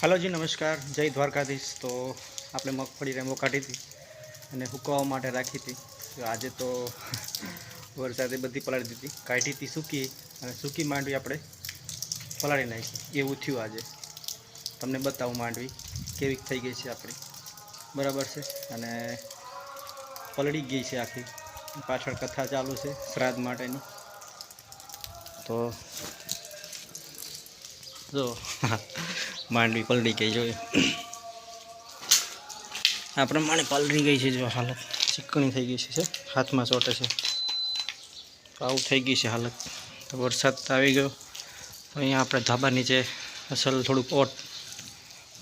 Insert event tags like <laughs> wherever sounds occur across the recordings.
હાલોજી નમસ્કાર. જય દ્વારકાધીશ. તો આપણે મગફળી રેમ્બો કાઢી હતી અને હુકવવા માટે રાખી હતી. આજે તો વરસાદે બધી પલાળી દીધી. કાઢી હતી સૂકી અને સૂકી માંડવી આપણે પલાળી નાખી. એવું થયું આજે. તમને બતાવું માંડવી કેવી થઈ ગઈ છે આપણી. બરાબર છે? અને પલળી ગઈ છે આખી. પાછળ કથા ચાલુ છે શ્રાદ્ધ માટેની. તો જો <laughs> માંડવી પલળી ગઈ જોઈએ આ પ્રમાણે પલળી ગઈ છે જો હાલત. ચીકણી થઈ ગઈ છે હાથમાં ચોટે છે. આવું થઈ ગઈ છે હાલત. તો વરસાદ આવી ગયો. અહીંયા આપણે ધાબા નીચે અસલ થોડુંક ઓટ,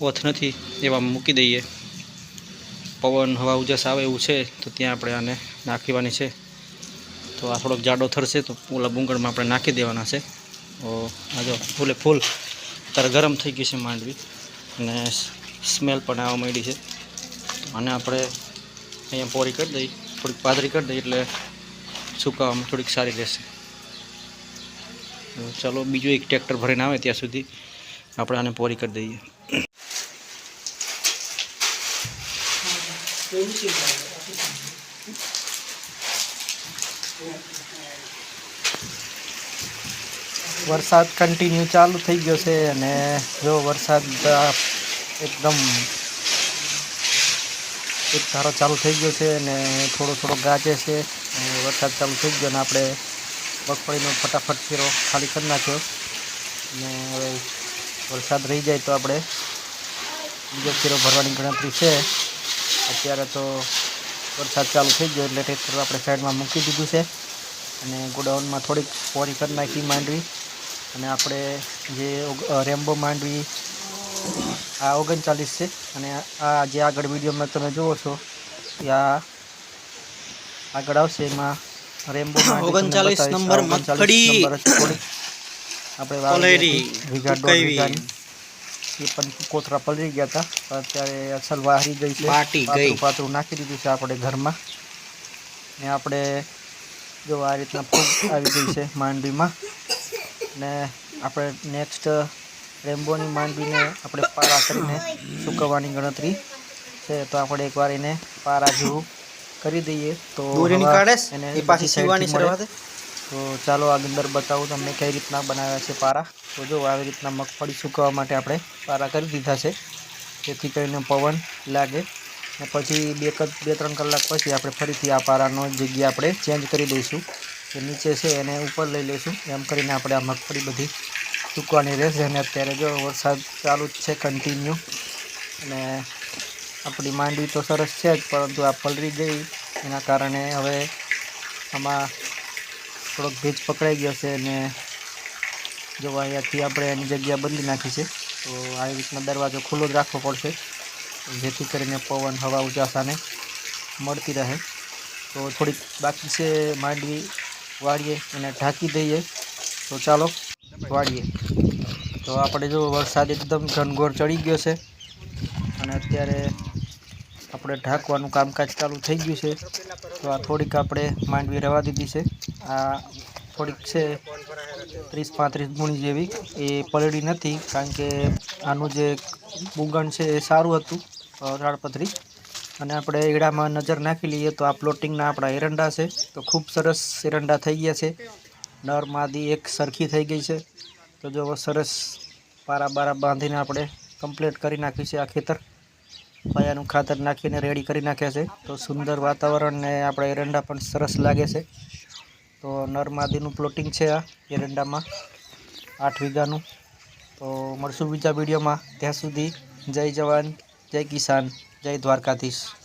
ઓથ નથી એવા મૂકી દઈએ. પવન, હવા, ઉજાસ આવે એવું છે, તો ત્યાં આપણે આને નાખીવાની છે. તો આ થોડોક જાડો થરશે, તો ઓલા બુંગળમાં આપણે નાખી દેવાના છે. ઓ, આ જો, ફૂલે ફૂલ. અત્યારે ગરમ થઈ ગઈ છે માંડવી. અને સ્મેલ પણ આવવા માંડી છે. અને આપણે અહીંયા પોરી કરી દઈએ થોડીક પાદરી કરી દઈએ એટલે સુકાવામાં થોડીક સારી રહેશે. ચાલો બીજું એક ટ્રેક્ટર ભરીને આવે ત્યાં સુધી આપણે આને પોરી કરી દઈએ. વરસાદ કન્ટિન્યુ ચાલુ થઈ ગયો છે અને જો વરસાદ એકદમ એક ધારો ચાલુ થઈ ગયો છે અને થોડો થોડો ગાજે છે અને વરસાદ ચાલુ થઈ ગયો અને આપણે મગફળીનો ફટાફટ ફેરો ખાલી કરી નાખ્યો. અને હવે વરસાદ રહી જાય તો આપણે બીજો ફેરો ભરવાની ગણતરી છે. અત્યારે તો વરસાદ ચાલુ થઈ ગયો એટલે ટ્રેક્ટર આપણે સાઈડમાં મૂકી દીધું છે. અને ગોડાઉનમાં થોડીક પોરી કરી નાખી માંડવી. અને આપણે જે રેમ્બો માંડવી આ ઓગણચાલીસ છે. અને આ જે આગળ વિડીયોમાં તમે જુઓ છો એ આ આગળ આવશે. એમાં રેમ્બો માંડવી તમને 39 બતાવીશ. આ નંબર મગફળી. નંબર જ થોડીક આપણે. એ પણ કોથરા પલરી ગયા હતા. અત્યારે અસલ વાહરી ગઈ છે. પાતળું નાખી દીધું છે આપણે ઘરમાં. ને આપણે જો આ રીતના ફૂગ આવી ગઈ છે માંડવીમાં. ને આપણે નેક્સ્ટ રેમ્બોની માંડવીને આપણે પારા કરીને સૂકવવાની ગણતરી છે તો આપણે એકવાર એને પારા જેવું કરી દઈએ. તો એને પાછી સીવવાની શરૂઆત? તો ચાલો આ અંદર બતાવું તમને કઈ રીતના બનાવ્યા છે પારા. તો જો આવી રીતના મગફળી સૂકવવા માટે આપણે પારા કરી દીધા છે. જેથી કરીને પવન લાગે. ને પછી બે બે ત્રણ કલાક પછી આપણે ફરીથી આ પારાનો જગ્યા આપણે ચેન્જ કરી દઈશું. જે નીચે છે એને ઉપર લઈ લઈશું. એમ કરીને આપણે આ મગફળી બધી સૂકવાની રહેશે અને અત્યારે જો વરસાદ ચાલુ જ છે કન્ટિન્યુ અને આપણી માંડવી તો સરસ છે જ, પરંતુ આ પલરી ગઈ. એના કારણે હવે આમાં થોડોક ભેજ પકડાઈ ગયો છે અને જો અહીંયાથી આપણે એની જગ્યા બદલી નાખી છે, તો આવી રીતના દરવાજો ખુલ્લો જ રાખવો પડશે. જેથી કરીને પવન, હવા, ઉજાસાને મળતી રહે. તો થોડીક બાકી છે માંડવી વાળીએ અને ઢાંકી દઈએ. તો ચાલો વાળીએ. તો આપણે જો વરસાદ એકદમ ઘનઘોર ચડી ગયો છે. અને અત્યારે આપણે ઢાંકવાનું કામકાજ ચાલુ થઈ ગયું છે. તો આ થોડીક આપણે માંડવી રવા દીધી છે. આ થોડીક છે ત્રીસ પાંત્રીસ ગુણી જેવી. એ પલળી નથી કારણ કે આનું જે બુગણ છે એ સારું હતું અ, તાડપત્રી અને આપણે એડામાં નજર નાખી લઈએ તો આ પ્લોટિંગના આપણા એરંડા છે. તો ખૂબ સરસ એરંડા થઈ ગયા છે. નર માદી એક સરખી થઈ ગઈ છે. તો જો સરસ પારા બારા બાંધીને આપણે કમ્પ્લીટ કરી નાખ્યું છે આ ખેતર. પાયાનું ખાતર નાખીને રેડી કરી નાખ્યા છે. તો સુંદર વાતાવરણને આપણે એરંડા પણ સરસ લાગે છે. તો નરમાદીનું પ્લોટિંગ છે આ એરંડામાં આઠ વીઘાનું. તો મળશું બીજા વિડીયોમાં. ત્યાં સુધી જય જવાન, જય કિસાન. જય દ્વારકાધીશ